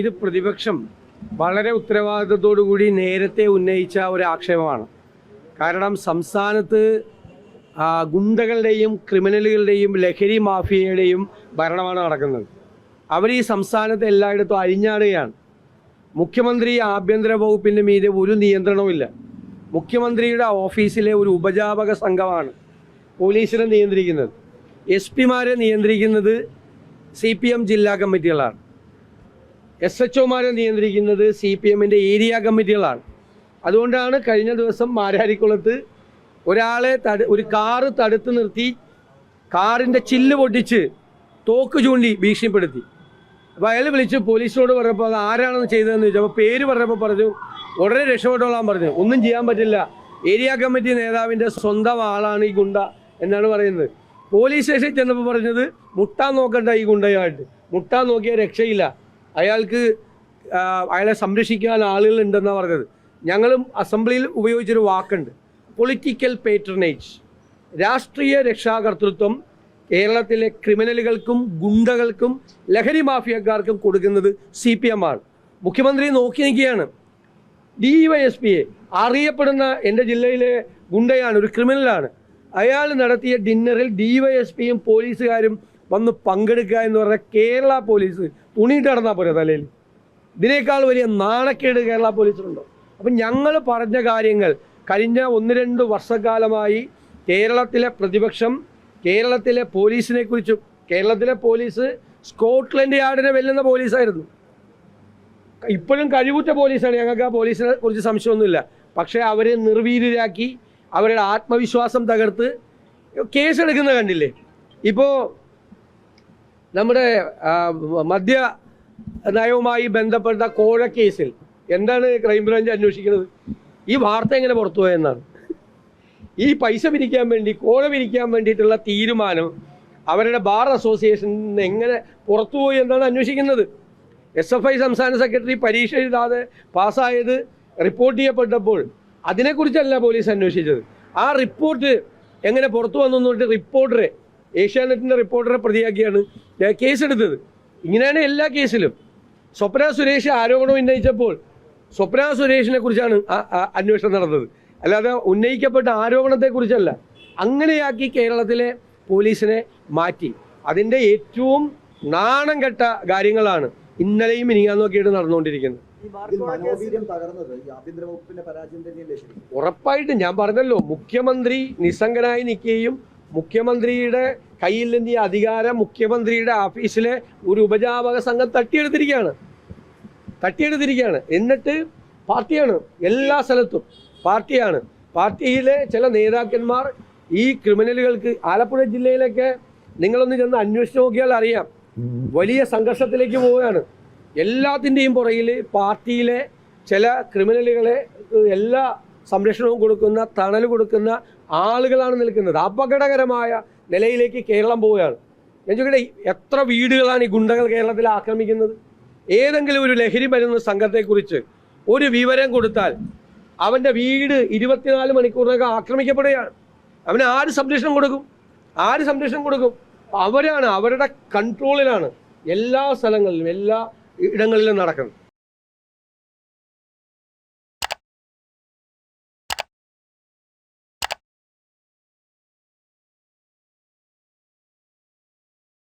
ഇത് പ്രതിപക്ഷം വളരെ ഉത്തരവാദിത്തത്തോടു കൂടി നേരത്തെ ഉന്നയിച്ച ഒരു ആക്ഷേപമാണ്. കാരണം സംസ്ഥാനത്ത് ഗുണ്ടകളുടെയും ക്രിമിനലുകളുടെയും ലഹരി മാഫിയയുടെയും ഭരണമാണ് നടക്കുന്നത്. അവർ ഈ സംസ്ഥാനത്ത് എല്ലായിടത്തും അഴിഞ്ഞാടുകയാണ്. മുഖ്യമന്ത്രി ആഭ്യന്തര വകുപ്പിന്റെ മീതെ ഒരു നിയന്ത്രണവുമില്ല മുഖ്യമന്ത്രിയുടെ ഓഫീസിലെ ഒരു ഉപജാപക സംഘമാണ് പോലീസിനെ നിയന്ത്രിക്കുന്നത്. എസ് പിമാരെ നിയന്ത്രിക്കുന്നത് സി പി എം ജില്ലാ കമ്മിറ്റികളാണ്. എസ് എച്ച് ഒമാരെ നിയന്ത്രിക്കുന്നത് സി പി എമ്മിന്റെ ഏരിയ കമ്മിറ്റികളാണ്. അതുകൊണ്ടാണ് കഴിഞ്ഞ ദിവസം മാരാരിക്കുളത്ത് ഒരാളെ തട ഒരു കാറ് തടുത്ത് നിർത്തി കാറിന്റെ ചില്ല് പൊട്ടിച്ച് തോക്ക് ചൂണ്ടി ഭീഷണിപ്പെടുത്തി. അപ്പോൾ അയാൾ വിളിച്ച് പോലീസിനോട് പറഞ്ഞപ്പോൾ അത് ആരാണെന്ന് ചെയ്തതെന്ന് ചോദിച്ചു. അപ്പോൾ പേര് പറഞ്ഞപ്പോൾ പറഞ്ഞു ഉടനെ രക്ഷപ്പെട്ടോളാൻ പറഞ്ഞു. ഒന്നും ചെയ്യാൻ പറ്റില്ല. ഏരിയ കമ്മിറ്റി നേതാവിന്റെ സ്വന്തം ആളാണ് ഈ ഗുണ്ട എന്നാണ് പറയുന്നത്. പോലീസ് സ്റ്റേഷനിൽ ചെന്നപ്പോൾ പറഞ്ഞത് മുട്ടാൻ നോക്കണ്ട ഈ ഗുണ്ടയായിട്ട്. മുട്ടാൻ നോക്കിയാൽ രക്ഷയില്ല. അയാൾക്ക് അയാളെ സംരക്ഷിക്കാൻ ആളുകളുണ്ടെന്നാണ് പറഞ്ഞത്. ഞങ്ങളും അസംബ്ലിയിൽ ഉപയോഗിച്ചൊരു വാക്കുണ്ട്. പൊളിറ്റിക്കൽ പേറ്റർനേജ് രാഷ്ട്രീയ രക്ഷാകർതൃത്വം കേരളത്തിലെ ക്രിമിനലുകൾക്കും ഗുണ്ടകൾക്കും ലഹരി മാഫിയക്കാർക്കും കൊടുക്കുന്നത് സി പി എം ആണ്. മുഖ്യമന്ത്രി നോക്കി നിൽക്കുകയാണ്. ഡി വൈ എസ് പിയെ അറിയപ്പെടുന്ന എന്റെ ജില്ലയിലെ ഗുണ്ടയാണ് ഒരു ക്രിമിനലാണ്. അയാൾ നടത്തിയ ഡിന്നറിൽ ഡി വൈ എസ് പിയും പോലീസുകാരും വന്ന് പങ്കെടുക്കുക എന്ന് പറഞ്ഞാൽ കേരള പോലീസ് തുണിയിട്ട് നടന്നാൽ പോരെ തലയിൽ. ഇതിനേക്കാൾ വലിയ നാണക്കേട് കേരള പോലീസിനുണ്ടോ? അപ്പം ഞങ്ങൾ പറഞ്ഞ കാര്യങ്ങൾ കഴിഞ്ഞ ഒന്ന് രണ്ട് വർഷക്കാലമായി കേരളത്തിലെ പ്രതിപക്ഷം കേരളത്തിലെ പോലീസിനെ കുറിച്ചും കേരളത്തിലെ പോലീസ് സ്കോട്ട്ലൻഡ് യാർഡിനെ വെല്ലുന്ന പോലീസായിരുന്നു. ഇപ്പോഴും കഴിവുറ്റ പോലീസാണ്. ഞങ്ങൾക്ക് ആ പോലീസിനെ കുറിച്ച് സംശയമൊന്നുമില്ല. പക്ഷേ അവരെ നിർവീര്യരാക്കി അവരുടെ ആത്മവിശ്വാസം തകർത്ത് കേസെടുക്കുന്ന കണ്ടില്ലേ? ഇപ്പോൾ നമ്മുടെ മദ്യ നയവുമായി ബന്ധപ്പെട്ട കോഴ കേസിൽ എന്താണ് ക്രൈംബ്രാഞ്ച് അന്വേഷിക്കുന്നത്? ഈ വാർത്ത എങ്ങനെ പുറത്തു പോയെന്നാണ്. ഈ പൈസ പിരിക്കാൻ വേണ്ടി കോഴ പിരിക്കാൻ വേണ്ടിയിട്ടുള്ള തീരുമാനം അവരുടെ ബാർ അസോസിയേഷൻ എങ്ങനെ പുറത്തുപോയി എന്നാണ് അന്വേഷിക്കുന്നത്. എസ് എഫ് ഐ സംസ്ഥാന സെക്രട്ടറി പരീക്ഷ എഴുതാതെ പാസ്സായത് റിപ്പോർട്ട് ചെയ്യപ്പെട്ടപ്പോൾ അതിനെക്കുറിച്ചല്ല പോലീസ് അന്വേഷിച്ചത്. ആ റിപ്പോർട്ട് എങ്ങനെ പുറത്തു വന്നു റിപ്പോർട്ടറെ ഏഷ്യാനെറ്റിന്റെ റിപ്പോർട്ടറെ പ്രതിയാക്കിയാണ് ഞാൻ കേസെടുത്തത് ഇങ്ങനെയാണ് എല്ലാ കേസിലും സ്വപ്ന സുരേഷ് ആരോപണം ഉന്നയിച്ചപ്പോൾ സ്വപ്ന സുരേഷിനെ കുറിച്ചാണ് അന്വേഷണം നടന്നത്. അല്ലാതെ ഉന്നയിക്കപ്പെട്ട ആരോപണത്തെക്കുറിച്ചല്ല അങ്ങനെയാക്കി കേരളത്തിലെ പോലീസിനെ മാറ്റി. അതിന്റെ ഏറ്റവും നാണം കെട്ട കാര്യങ്ങളാണ് ഇന്നലെയും ഇനിയാന്നൊക്കെയായിട്ട് നടന്നുകൊണ്ടിരിക്കുന്നത്. ഉറപ്പായിട്ടും ഞാൻ പറഞ്ഞല്ലോ മുഖ്യമന്ത്രി നിസ്സംഗനായി നിൽക്കുകയും മുഖ്യമന്ത്രിയുടെ കയ്യിൽ നിന്ന് ഈ അധികാരം മുഖ്യമന്ത്രിയുടെ ഓഫീസിലെ ഒരു ഉപജാപക സംഘം തട്ടിയെടുത്തിരിക്കുകയാണ്. തട്ടിയെടുത്തിരിക്കുകയാണ്. എന്നിട്ട് പാർട്ടിയാണ് എല്ലാ സ്ഥലത്തും പാർട്ടിയാണ്. പാർട്ടിയിലെ ചില നേതാക്കന്മാർ ഈ ക്രിമിനലുകൾക്ക് ആലപ്പുഴ ജില്ലയിലൊക്കെ നിങ്ങളൊന്ന് ചെന്ന് അന്വേഷിച്ച് നോക്കിയാൽ അറിയാം. വലിയ സംഘർഷത്തിലേക്ക് പോവുകയാണ്. എല്ലാത്തിന്റെയും പുറകിൽ പാർട്ടിയിലെ ചില ക്രിമിനലുകളെ എല്ലാ സംരക്ഷണവും കൊടുക്കുന്ന തണൽ കൊടുക്കുന്ന ആളുകളാണ് നിൽക്കുന്നത്. അപകടകരമായ നിലയിലേക്ക് കേരളം പോവുകയാണ്. ഞാൻ ചോദിക്കട്ടെ എത്ര വീടുകളാണ് ഈ ഗുണ്ടകൾ കേരളത്തിൽ ആക്രമിക്കുന്നത്? ഏതെങ്കിലും ഒരു ലഹരി മരുന്ന് സംഘത്തെക്കുറിച്ച് ഒരു വിവരം കൊടുത്താൽ അവന്റെ വീട് ഇരുപത്തിനാല് മണിക്കൂറിനകം ആക്രമിക്കപ്പെടുകയാണ്. അവന് ആര് സംരക്ഷണം കൊടുക്കും? ആര് സംരക്ഷണം കൊടുക്കും? അവരാണ് അവരുടെ കൺട്രോളിലാണ് എല്ലാ സ്ഥലങ്ങളിലും എല്ലാ ഇടങ്ങളിലും നടക്കുന്നത്.